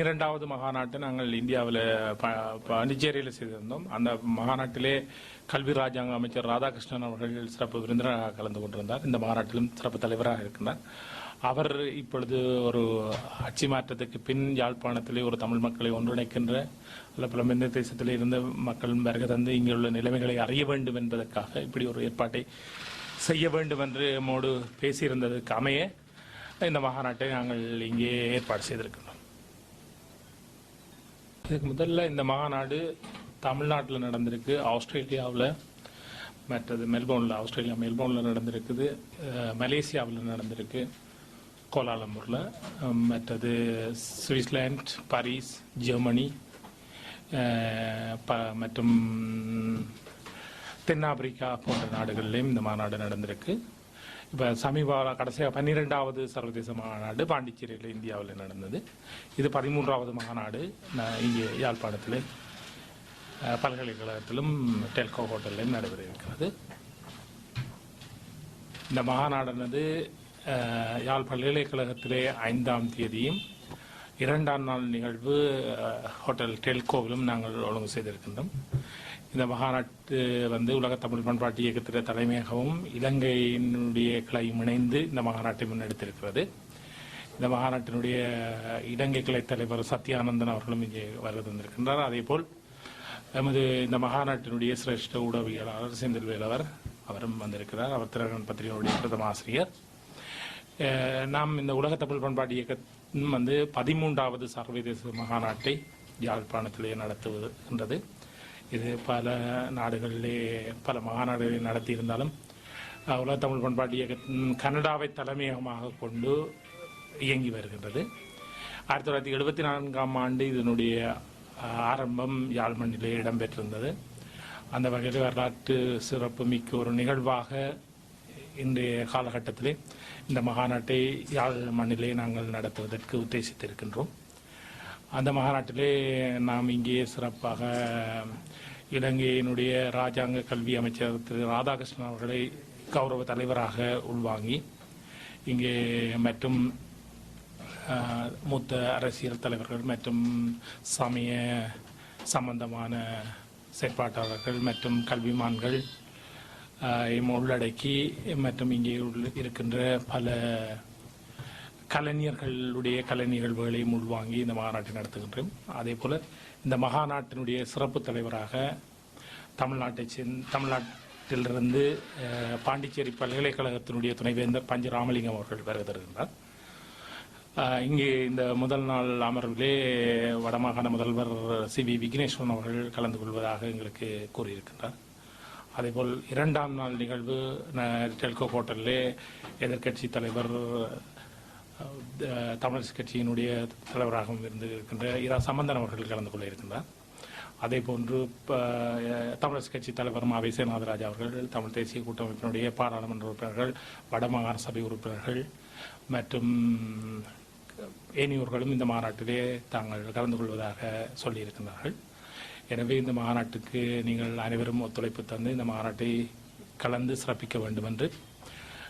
பன்னிரெண்டாவது மகாநாட்டை நாங்கள் இந்தியாவில் பாண்டிச்சேரியில் செய்திருந்தோம். அந்த மாநாட்டிலே கல்வி ராஜாங்க அமைச்சர் ராதாகிருஷ்ணன் அவர்கள் சிறப்பு விருந்தினராக கலந்து கொண்டிருந்தார். இந்த மாநாட்டிலும் சிறப்பு தலைவராக இருக்கின்றார். அவர் இப்பொழுது ஒரு ஆட்சி மாற்றத்துக்கு பின் யாழ்ப்பாணத்திலே ஒரு தமிழ் மக்களை ஒன்றிணைக்கின்ற அல்ல புலம்பெயர்ந்த தேசத்தில் இருந்த மக்கள் வருக தந்து இங்கே உள்ள நிலைமைகளை அறிய வேண்டும் என்பதற்காக இப்படி ஒரு ஏற்பாட்டை செய்ய வேண்டும் என்று நம்மோடு பேசியிருந்ததுக்கு அமைய இந்த மாநாட்டை நாங்கள் இங்கே ஏற்பாடு செய்திருக்கிறோம் இதுக்கு முதல்ல இந்த மாநாடு தமிழ்நாட்டில் நடந்திருக்கு ஆஸ்திரேலியாவில் மற்றது மெல்போர்னில் ஆஸ்திரேலியா மெல்போர்னில் நடந்திருக்குது மலேசியாவில் நடந்திருக்கு கோலாலம்பூரில் மற்றது சுவிட்சர்லாண்ட் பாரிஸ் ஜெர்மனி ப- மற்றும் தென்னாப்பிரிக்கா போன்ற நாடுகள்லேயும் இந்த மாநாடு நடந்திருக்கு. இப்போ சமீப கடைசியாக பன்னிரெண்டாவது சர்வதேச மாநாடு பாண்டிச்சேரியில் இந்தியாவில் நடந்தது. இது பதிமூன்றாவது மாநாடு. இங்கே யாழ்ப்பாணத்தில் பல்கலைக்கழகத்திலும் டெல்கோ ஹோட்டலிலும் நடைபெற இருக்கிறது. இந்த மாநாடானது யாழ் பல்கலைக்கழகத்திலே ஐந்தாம் தேதியும் இரண்டாம் நாள் நிகழ்வு ஹோட்டல் டெல்கோவிலும் நாங்கள் ஒழுங்கு செய்திருக்கின்றோம். இந்த மகாநாட்டு வந்து உலக தமிழ் பண்பாட்டு இயக்கத்தின் தலைமையகவும் இலங்கையினுடைய கிளையும் இணைந்து இந்த மகாநாட்டை முன்னெடுத்திருக்கிறது. இந்த மகாநாட்டினுடைய இலங்கை கிளை தலைவர் சத்யானந்தன் அவர்களும் இங்கே வருவது வந்திருக்கின்றார் அதே அதேபோல் எமது இந்த மகாநாட்டினுடைய சிரேஷ்ட ஊடகவியலாளர் செந்தில் வேலவர் அவரும் வந்திருக்கிறார். அவர் திரகன் பத்திரிகையுடைய பிரதம ஆசிரியர். நாம் இந்த உலக தமிழ் பண்பாட்டு இயக்கம் வந்து பதிமூன்றாவது சர்வதேச மகாநாட்டை யாழ்ப்பாணத்திலே என்றது. இது பல நாடுகளிலே பல மகாநாடுகளை நடத்தியிருந்தாலும் உலக தமிழ் பண்பாட்டு இயக்கத்தின் கனடாவை தலைமையகமாக கொண்டு இயங்கி வருகின்றது. ஆயிரத்தி தொள்ளாயிரத்தி எழுபத்தி நான்காம் ஆண்டு இதனுடைய ஆரம்பம் யாழ் மண்ணிலே இடம்பெற்றிருந்தது. அந்த வகையில் வரலாற்று சிறப்பு மிக்க ஒரு நிகழ்வாக இன்றைய காலகட்டத்திலே இந்த மகாநாட்டை யாழ் மண்ணிலே நாங்கள் நடத்துவதற்கு உத்தேசித்திருக்கின்றோம். அந்த மாநாட்டிலே நாம் இங்கே சிறப்பாக இலங்கையினுடைய ராஜாங்க கல்வி அமைச்சர் திரு ராதாகிருஷ்ணன் அவர்களை கௌரவ தலைவராக உள்வாங்கி இங்கே மற்றும் மூத்த அரசியல் தலைவர்கள் மற்றும் சமய சம்பந்தமான செயற்பாட்டாளர்கள் மற்றும் கல்விமான்கள் உள்ளடக்கி மற்றும் இங்கே உள்ள- இருக்கின்ற பல கலைஞர்களுடைய கலை நிகழ்வுகளை உள்வாங்கி இந்த மாநாட்டை நடத்துகின்றோம். அதே போல் இந்த மகாநாட்டினுடைய சிறப்பு தலைவராக தமிழ்நாட்டை சேர்ந்த தமிழ்நாட்டிலிருந்து பாண்டிச்சேரி பல்கலைக்கழகத்தினுடைய துணைவேந்தர் பஞ்ச ராமலிங்கம் அவர்கள் வருகை தருகின்றார். இங்கே இந்த முதல் நாள் அமர்விலே வடமாகாண முதல்வர் சி. வி. விக்னேஸ்வரன் அவர்கள் கலந்து கொள்வதாக எங்களுக்கு கூறியிருக்கின்றார். அதேபோல் இரண்டாம் நாள் நிகழ்வு டெல்கோ ஹோட்டலிலே எதிர்க்கட்சி தலைவர் தமிழரசு கட்சியினுடைய தலைவராகவும் இருந்து இருக்கின்ற இரா சம்பந்தன் அவர்கள் கலந்து கொள்ள இருக்கின்றார். அதே போன்று ப- தமிழரசு கட்சி தலைவர் மா வி அவர்கள் தமிழ் தேசிய கூட்டமைப்பினுடைய பாராளுமன்ற உறுப்பினர்கள் வடமாகாண சபை உறுப்பினர்கள் மற்றும் ஏனையோர்களும் இந்த மாநாட்டிலே தாங்கள் கலந்து கொள்வதாக சொல்லியிருக்கிறார்கள் எனவே இந்த மாநாட்டுக்கு நீங்கள் அனைவரும் ஒத்துழைப்பு தந்து இந்த மாநாட்டை கலந்து சிறப்பிக்க வேண்டும் என்று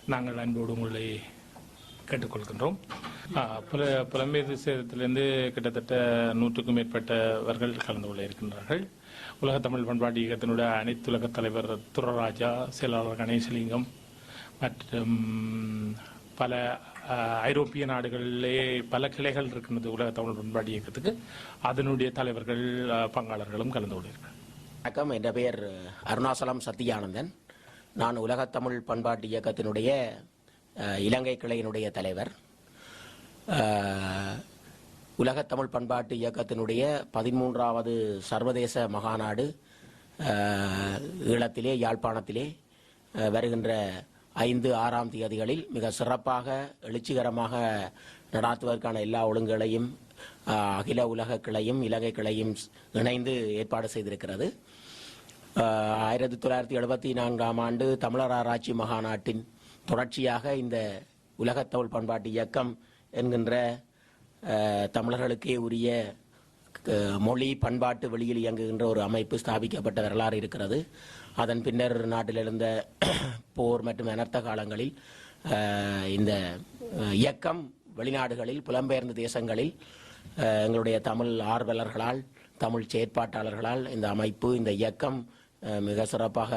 நாங்கள் அன்போடு உங்களை கேட்டுக்கொள்கின்றோம். புல புலம்பெயர் சேதத்திலிருந்து கிட்டத்தட்ட நூற்றுக்கும் மேற்பட்டவர்கள் கலந்து கொள்ள இருக்கின்றார்கள். உலக தமிழ் பண்பாட்டு இயக்கத்தினுடைய அனைத்துலக தலைவர் துரராஜா செயலாளர் கணேசலிங்கம் மற்றும் பல ஐரோப்பிய நாடுகளிலே பல கிளைகள் இருக்கின்றது உலக தமிழ் பண்பாட்டு இயக்கத்துக்கு. அதனுடைய தலைவர்கள் பங்காளர்களும் கலந்து கொள்கிறார்கள் வணக்கம். என் பெயர் அருணாசலம் சத்தியானந்தன் நான் உலகத்தமிழ் பண்பாட்டு இயக்கத்தினுடைய இலங்கை கிளையினுடைய தலைவர். உலக உலகத்தமிழ் பண்பாட்டு இயக்கத்தினுடைய பதிமூன்றாவது சர்வதேச மகாநாடு ஈழத்திலே யாழ்ப்பாணத்திலே வருகின்ற ஐந்து ஆறாம் தேதிகளில் மிக சிறப்பாக எழுச்சிகரமாக நடாத்துவதற்கான எல்லா ஒழுங்குகளையும் அகில உலக கிளையும் இலங்கை கிளையும் இணைந்து ஏற்பாடு செய்திருக்கிறது. ஆயிரத்தி தொள்ளாயிரத்தி எழுபத்தி நான்காம் ஆண்டு தமிழர் ஆராய்ச்சி மகாநாட்டின் தொடர்ச்சியாக இந்த உலகத்தமிழ் பண்பாட்டு இயக்கம் என்கின்ற தமிழர்களுக்கே உரிய க- மொழி பண்பாட்டு வெளியில் இயங்குகின்ற ஒரு அமைப்பு ஸ்தாபிக்கப்பட்ட வரலாறு இருக்கிறது. அதன் பின்னர் நாட்டில் இருந்த போர் மற்றும் அனர்த்த காலங்களில் இந்த இயக்கம் வெளிநாடுகளில் புலம்பெயர்ந்த தேசங்களில் எங்களுடைய தமிழ் ஆர்வலர்களால் தமிழ் செயற்பாட்டாளர்களால் இந்த அமைப்பு இந்த இயக்கம் மிக சிறப்பாக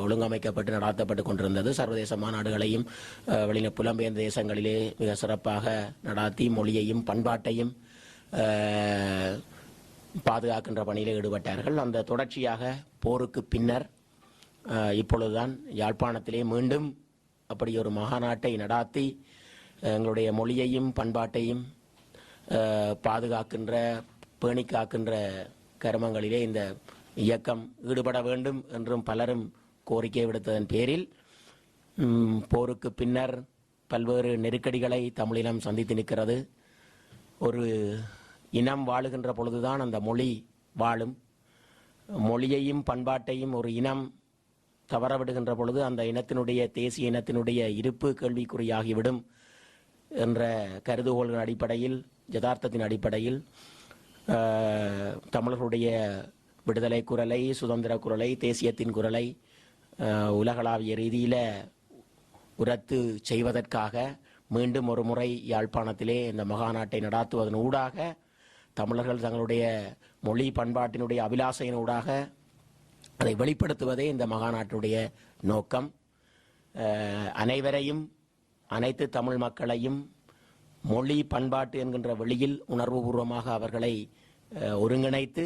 ஒழுங்கமைக்கப்பட்டு நடாத்தப்பட்டு கொண்டிருந்தது. சர்வதேச மாநாடுகளையும் அஹ், வெளியில புலம்பெயர்ந்த தேசங்களிலே மிக சிறப்பாக நடாத்தி மொழியையும் பண்பாட்டையும் பாதுகாக்கின்ற பணியில் ஈடுபட்டார்கள். அந்த தொடர்ச்சியாக போருக்கு பின்னர் இப்பொழுதுதான் யாழ்ப்பாணத்திலே மீண்டும் அப்படி ஒரு மகாநாட்டை நடாத்தி எங்களுடைய மொழியையும் பண்பாட்டையும் பாதுகாக்கின்ற பேணி காக்கின்ற கர்மங்களிலே இந்த இயக்கம் ஈடுபட வேண்டும் என்றும் பலரும் கோரிக்கை விடுத்ததன் பேரில் போருக்கு பின்னர் பல்வேறு நெருக்கடிகளை தமிழினம் சந்தித்து நிற்கிறது. ஒரு இனம் வாழுகின்ற பொழுதுதான் அந்த மொழி வாழும். மொழியையும் பண்பாட்டையும் ஒரு இனம் தவறவிடுகின்ற பொழுது அந்த இனத்தினுடைய தேசிய இனத்தினுடைய இருப்பு கேள்விக்குறியாகிவிடும் என்ற கருதுகோள்களின் அடிப்படையில் யதார்த்தத்தின் அடிப்படையில் தமிழர்களுடைய விடுதலை குரலை சுதந்திர குரலை தேசியத்தின் குரலை உலகளாவிய ரீதியில் உரத்து செய்வதற்காக மீண்டும் ஒரு முறை யாழ்ப்பாணத்திலே இந்த மகாநாட்டை நடாத்துவதன் ஊடாக தமிழர்கள் தங்களுடைய மொழி பண்பாட்டினுடைய அபிலாசையின் ஊடாக அதை வெளிப்படுத்துவதே இந்த மகாநாட்டுடைய நோக்கம். அனைவரையும் அனைத்து தமிழ் மக்களையும் மொழி பண்பாட்டு என்கின்ற வழியில் உணர்வுபூர்வமாக அவர்களை ஒருங்கிணைத்து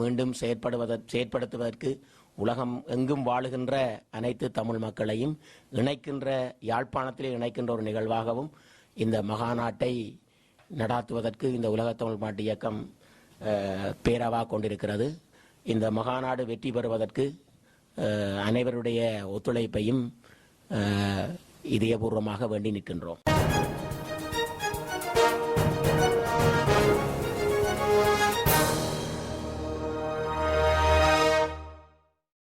மீண்டும் செயற்படுவத செயற்படுத்துவதற்கு உலகம் எங்கும் வாழுகின்ற அனைத்து தமிழ் மக்களையும் இணைக்கின்ற யாழ்ப்பாணத்திலே இணைக்கின்ற ஒரு நிகழ்வாகவும் இந்த மகாநாட்டை நடாத்துவதற்கு இந்த உலக தமிழ் மாட்டு இயக்கம் பேரவாக பேரவா கொண்டிருக்கிறது. இந்த மகாநாடு வெற்றி பெறுவதற்கு அனைவருடைய ஒத்துழைப்பையும் இதயபூர்வமாக வேண்டி நிற்கின்றோம்.